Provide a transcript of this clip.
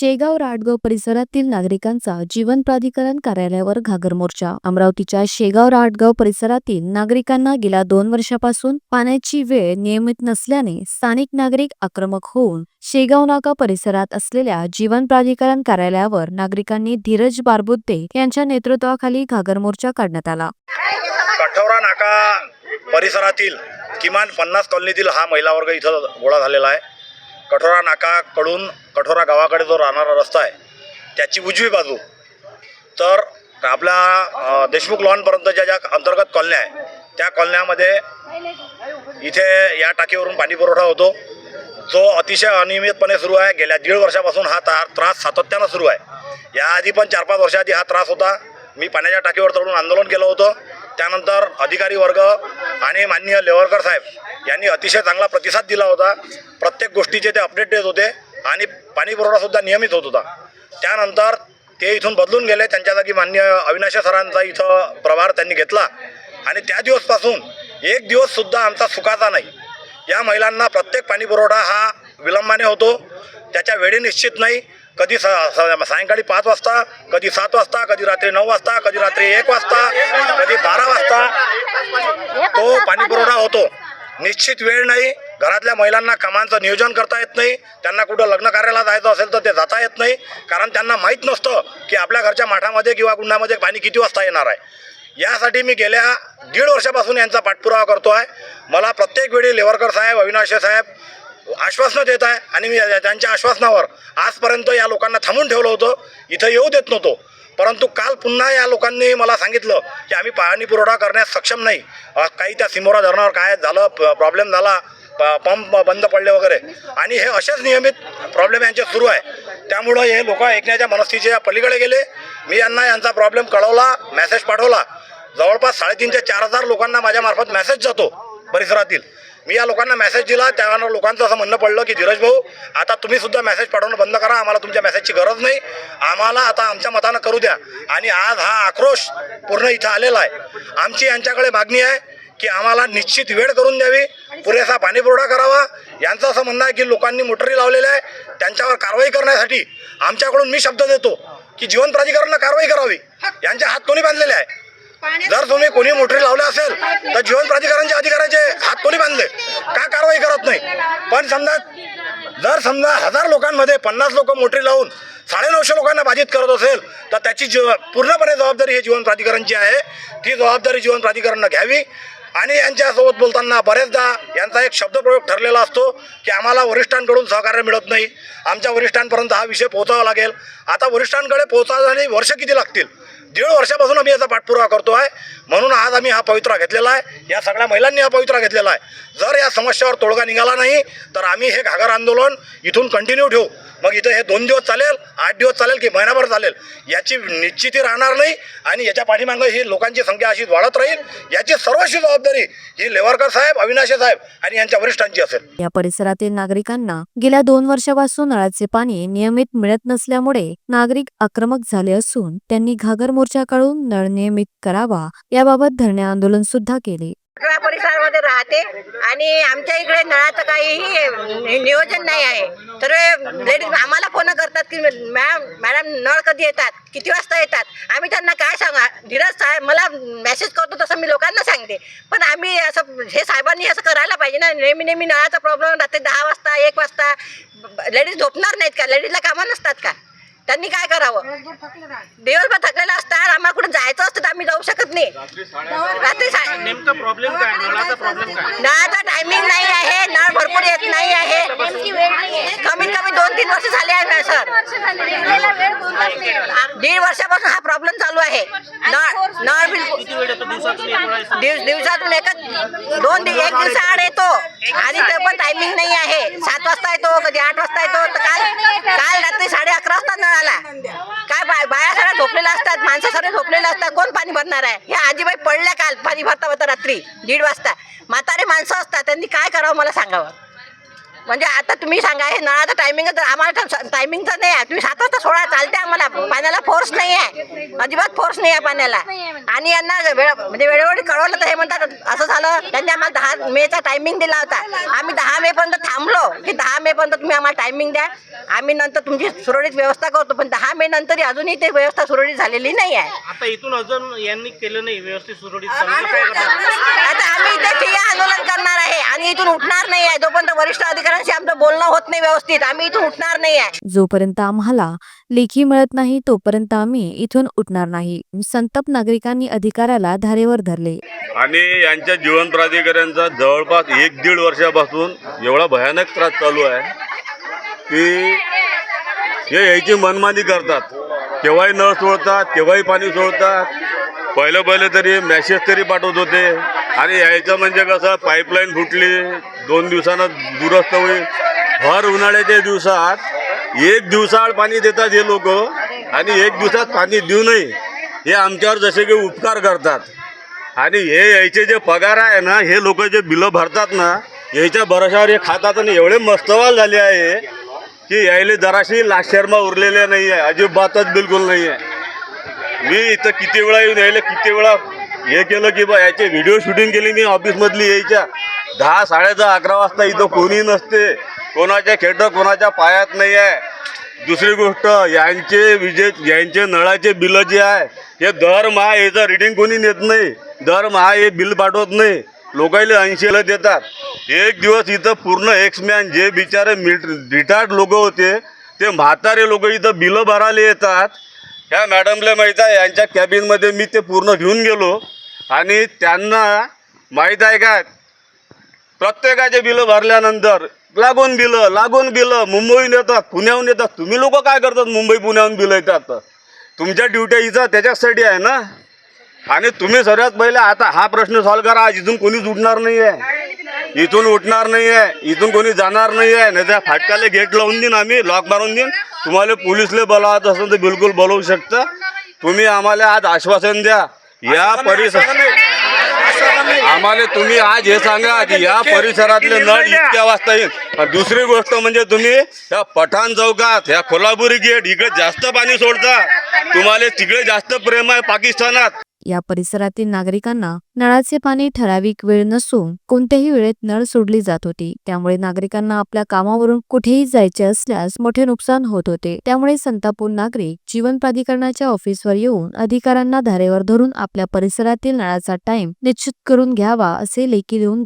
शेगाव राडगाव परिसरातील नागरिकांचा जीवन प्राधिकरण कार्यालयावर घागर मोर्चा. अमरावतीच्या शेगाव राडगाव परिसरातील नागरिकांना गेल्या दोन वर्षापासून पाण्याची वेळ नियमित नसल्याने स्थानिक नागरिक आक्रमक होऊन शेगाव नाका परिसरात असलेल्या जीवन प्राधिकरण कार्यालयावर नागरिकांनी धीरज बारबुद्दे यांच्या नेतृत्वाखाली घागर मोर्चा काढण्यात आला. कठोरा नाका परिसरातील किमान पन्नास कॉलनीतील हा महिला वर्ग इथं गोळा झालेला आहे. कठोरा नाकाकडून कठोरा गावाकडे जो राहणारा रस्ता आहे त्याची उजवी बाजू. तर आपल्या देशमुख लॉनपर्यंतच्या ज्या अंतर्गत कॉलन्या आहे त्या कॉलन्यामध्ये इथे या टाकीवरून पाणी पुरवठा होतो. जो अतिशय अनियमितपणे सुरू आहे. गेल्या दीड वर्षापासून हा ता त्रास सातत्यानं सुरू आहे. याआधी पण चार पाच वर्षाआधी हा त्रास होता. मी पाण्याच्या टाकीवर चढून आंदोलन केलं होतं. त्यानंतर अधिकारी वर्ग आणि माननीय लेवरकर साहेब यांनी अतिशय चांगला प्रतिसाद दिला होता. प्रत्येक गोष्टीचे ते अपडेट देत होते आणि पाणीपुरवठासुद्धा नियमित होत होता. त्यानंतर ते इथून बदलून गेले. त्यांच्या जागी मान्य अविनाश सरांचा इथं प्रभार त्यांनी घेतला. आणि त्या दिवसपासून एक दिवससुद्धा आमचा सुखाचा नाही. या महिलांना प्रत्येक पाणीपुरवठा हा विलंबाने होतो. त्याच्या वेळी निश्चित नाही. कधी स स- सायंकाळी पाच वाजता कधी सात वाजता कधी रात्री नऊ वाजता कधी रात्री एक वाजता कधी बारा वाजता तो पाणीपुरवठा होतो. निश्चित वेळ नाही. घरातल्या महिलांना कामांचं नियोजन करता येत नाही. त्यांना कुठं लग्न कार्याला जायचं असेल तर ते जाता येत नाही. कारण त्यांना माहीत नसतं की आपल्या घरच्या माठामध्ये किंवा कुंडामध्ये पाणी किती वाजता येणार आहे. यासाठी मी गेल्या दीड वर्षापासून यांचा पाठपुरावा करतो आहे. मला प्रत्येक वेळी लेवरकर साहेब अविनाश साहेब आश्वासनं देत आहे आणि मी त्यांच्या आश्वासनावर आजपर्यंत या लोकांना थांबून ठेवलं होतं. इथं येऊ देत नव्हतो. परंतु काल पुन्हा या लोकांनी मला सांगितलं की आम्ही पाणी पुरवठा करण्यास सक्षम नाही. काही त्या सिमोरा धरणावर काय झालं प्रॉब्लेम झाला प- पंप बंद पडले वगैरे. आणि हे असेच नियमित प्रॉब्लेम यांचे सुरू आहे. त्यामुळं हे लोक ऐकण्याच्या मनस्थितीच्या पलीकडे गेले. मी यांना यांचा प्रॉब्लेम कळवला मेसेज पाठवला. जवळपास साडेतीन ते चार हजार लोकांना माझ्यामार्फत मेसेज जातो परिसरातील. मी या लोकांना मेसेज दिला त्या लोकांचं असं म्हणणं पडलं की धीरज भाऊ आता तुम्ही सुद्धा मेसेज पाठवणं बंद करा आम्हाला तुमच्या मेसेजची गरज नाही. आम्हाला आता आमच्या मतानं करू द्या. आणि आज हा आक्रोश पूर्ण इथं आलेला आहे. आमची यांच्याकडे मागणी आहे की आम्हाला निश्चित वेळ करून द्यावी. पुरेसा पाणीपुरवठा करावा. यांचं असं म्हणणं आहे की लोकांनी मोटरी लावलेल्या आहे. त्यांच्यावर कारवाई करण्यासाठी आमच्याकडून मी शब्द देतो की जीवन प्राधिकरणानं कारवाई करावी. यांच्या हात कोणी बांधलेले आहे? जर तुम्ही कोणी मोटरी लावल्या असेल तर जीवन प्राधिकरण अधिकाऱ्याचे हात कोणी बांधले का कारवाई करत नाही पण समजा जर समजा हजार लोकांमध्ये पन्नास लोक मोटरी लावून साडेनऊशे लोकांना बाधित करत असेल तर त्याची जीव पूर्णपणे जबाबदारी ही जीवन प्राधिकरणची आहे. ती जबाबदारी जीवन प्राधिकरणनं घ्यावी. आणि यांच्यासोबत बोलताना बरेचदा यांचा एक शब्दप्रयोग ठरलेला असतो की आम्हाला वरिष्ठांकडून सहकार्य मिळत नाही. आमच्या वरिष्ठांपर्यंत हा विषय पोहोचावा लागेल. आता वरिष्ठांकडे पोहोचायला वर्ष किती लागतील? दीड वर्षापासून आम्ही याचा पाठपुरावा करतो आहे म्हणून आज आम्ही हा पवित्रा घेतलेला आहे. या सगळ्या महिलांनी हा पवित्रा घेतलेला आहे. जर या समस्यावर तोडगा निघाला नाही तर आम्ही हे घागर आंदोलन इथून कंटिन्यू ठेवू. मग इथं हे दोन दिवस चालेल आठ दिवस चालेल की महिनाभर चालेल याची निश्चिती राहणार नाही आणि याच्या पाठीमागं ही लोकांची संख्या अशीच वाढत राहील याची सर्वशी जबाबदारी ही लेवरकर साहेब अविनाशे साहेब आणि यांच्या वरिष्ठांची असेल. या परिसरातील नागरिकांना गेल्या दोन वर्षापासून नळाचे पाणी नियमित मिळत नसल्यामुळे नागरिक आक्रमक झाले असून त्यांनी घागर मोर्चा काढून नळ नियमित करावा याबाबत धरणे आंदोलन सुद्धा केले. परिसरामध्ये राहते आणि आमच्या इकडे नळाचं काहीही नियोजन नाही आहे. तर लेडीज आम्हाला फोन करतात की मॅम मॅडम नळ कधी येतात? किती वाजता येतात? आम्ही त्यांना काय सांगा? धीरज साहेब मला मेसेज करतो तसं मी लोकांना सांगते. पण आम्ही असं हे साहेबांनी असं करायला पाहिजे ना. नेहमी नेहमी नळाचा प्रॉब्लेम रात्री दहा वाजता एक वाजता लेडीज झोपणार नाहीत का? लेडीजला कामं नसतात का? त्यांनी काय करावं? दिवसभर थकलेलं असतात आम्हाला कुठे जायचं असतं तर आम्ही रात्री नेमका प्रॉब्लेम काय? नळाचा प्रॉब्लेम काय? नळाचा टायमिंग नाही आहे नळ भरपूर येत नाही आहे. कमीत कमी दोन तीन वर्ष झाले. आहे ना सर दीड वर्षापासून हा प्रॉब्लेम चालू आहे नळ नळ बिलकुल किती वेळ येतो दिवसातून एक वेळा येतो? दिवस दिवसातून एकच दोन दिवस एक दिवसाआड येतो. आणि ते पण टायमिंग नाही आहे. सात वाजता येतो कधी आठ वाजता येतो. तर काल काल रात्री साडे अकरा वाजता नळ आला काय बाय बाया सगळ्या झोपलेल्या असतात माणसं सगळे झोपलेले असतात. कोण पाणी भरणार आहे? हे आजीबाई पडल्या काल पाणी भरता भरता रात्री दीड वाजता. म्हातारे माणसं असतात त्यांनी काय करावं मला सांगावं? म्हणजे आता तुम्ही सांगा हे नळाचं टायमिंग तर आम्हाला टायमिंगचं नाही आहे. तुम्ही सात वाजता सोडा चालते आम्हाला. पाण्याला फोर्स नाही आहे. अजिबात फोर्स नाही आहे पाण्याला. आणि यांना वेळ म्हणजे वेळोवेळी कळवलं तर हे म्हणतात असं झालं त्यांनी आम्हाला दहा मेचा टायमिंग दिला होता. आम्ही दहा मे पर्यंत थांबलो की दहा मे पर्यंत तुम्ही आम्हाला टायमिंग द्या. आम्ही नंतर तुमची सुरळीत व्यवस्था करतो पण दहा मे नंतर अजूनही ते व्यवस्था सुरळीत झालेली नाही आहे. आता इथून अजून यांनी केलं नाही व्यवस्थित सुरळीत आता आम्ही इथे ठिय्या आंदोलन करणार आहे. आणि इथून उठणार नाही आहे जोपर्यंत वरिष्ठ अधिकाऱ्यांशी आमचं बोलणं होत नाही व्यवस्थित. आम्ही इथून उठणार नाही आहे जोपर्यंत आम्हाला लेखी मिळत नाही तोपर्यंत आम्ही इथून उठणार नाही. संतप नागरिकांनी अधिकाऱ्याला धारेवर धरले. आणि यांच्या जीवन प्राधिकऱ्यांचा जवळपास एक दीड वर्षापासून एवढा भयानक त्रास चालू आहे की हे यायची मनमानी करतात. केव्हाही नळ सोडतात केव्हाही पाणी सोडतात. पहिलं पहिले तरी मॅसेज तरी पाठवत होते. आणि यायचं म्हणजे कसं पाईपलाईन फुटली दोन दिवसानं दुरुस्त होईल. भर उन्हाळ्याच्या दिवसात एक दिवसाआड पाणी देतात हे लोक आणि एक दिवसात पाणी देऊ नये हे आमच्यावर जसे की उपकार करतात. आणि हे यायचे जे पगार आहे ना हे लोक जे बिलं भरतात ना यायच्या भरोशावर हे खातात आणि एवढे मस्तवाल झाले आहे की यायले जराशी लाशर्मा उरलेले नाही आहे अजिबातच बिलकुल नाही आहे मी इथं किती वेळा येऊन यायले किती वेळा हे केलं की बा याचे व्हिडिओ शूटिंग केली मी ऑफिसमधली यायच्या. दहा साडेदहा अकरा वाजता इथं कोणी नसते. कोणाच्या खेट कोणाच्या पायात नाही आहे दुसरी गोष्ट यांचे विजे यांचे नळाचे बिलं जे आहे हे दरमहा याचं रिडिंग कोणी नेत नाही. दरमहा हे बिल पाठवत नाही. लोकायला ऐंशीला देतात. एक दिवस इथं पूर्ण एक्समॅन जे बिचारे मिट रिटायर्ड लोक होते ते म्हातारे लोक इथं बिलं भरायला येतात. ह्या मॅडमला माहीत आहे यांच्या कॅबिनमध्ये मी ते पूर्ण घेऊन गेलो. आणि त्यांना माहीत आहे काय प्रत्येकाचे बिलं भरल्यानंतर लागून बिलं लागून बिलं मुंबईहून येतात पुण्याहून येतात. तुम्ही लोक काय करतात? मुंबई पुण्याहून बिलं येतात. तुमच्या ड्युट्या इथं त्याच्यासाठी आहे ना? आणि तुम्ही सर्वात पहिले आता हा प्रश्न सॉल्व करा. आज इथून कोणीच उठणार नाही आहे इथून उठणार नाही आहे इथून कोणी जाणार नाही आहे नाही त्या फाटकाले गेट लावून देईन आम्ही लॉक मारून देईन. तुम्हाला पोलिसले बोलावत असेल तर बिलकुल बोलवू शकतं. तुम्ही आम्हाला आज आश्वासन द्या. या परिसर आम्हाला तुम्ही आज हे सांगा की या परिसरातले नळ इतक्या वाजता येईल. दुसरी गोष्ट म्हणजे तुम्ही या पठाण चौकात या कोल्हापुरी गेट इकडे जास्त पाणी सोडता. तुम्हाला तिकडे जास्त प्रेम आहे पाकिस्तानात. या परिसरातील नागरिकांना नळाचे पाणी ठराविक वेळ नसून कोणत्याही वेळेत नळ सोडली जात होती. त्यामुळे नागरिकांना आपल्या कामावरून कुठेही जायचे असल्यास मोठे नुकसान होत होते. त्यामुळे संतापूर नागरिक जीवन प्राधिकरणाच्या ऑफिसवर येऊन अधिकाऱ्यांना धारेवर धरून आपल्या परिसरातील नळाचा टाइम निश्चित करून घ्यावा असे लेखी देऊन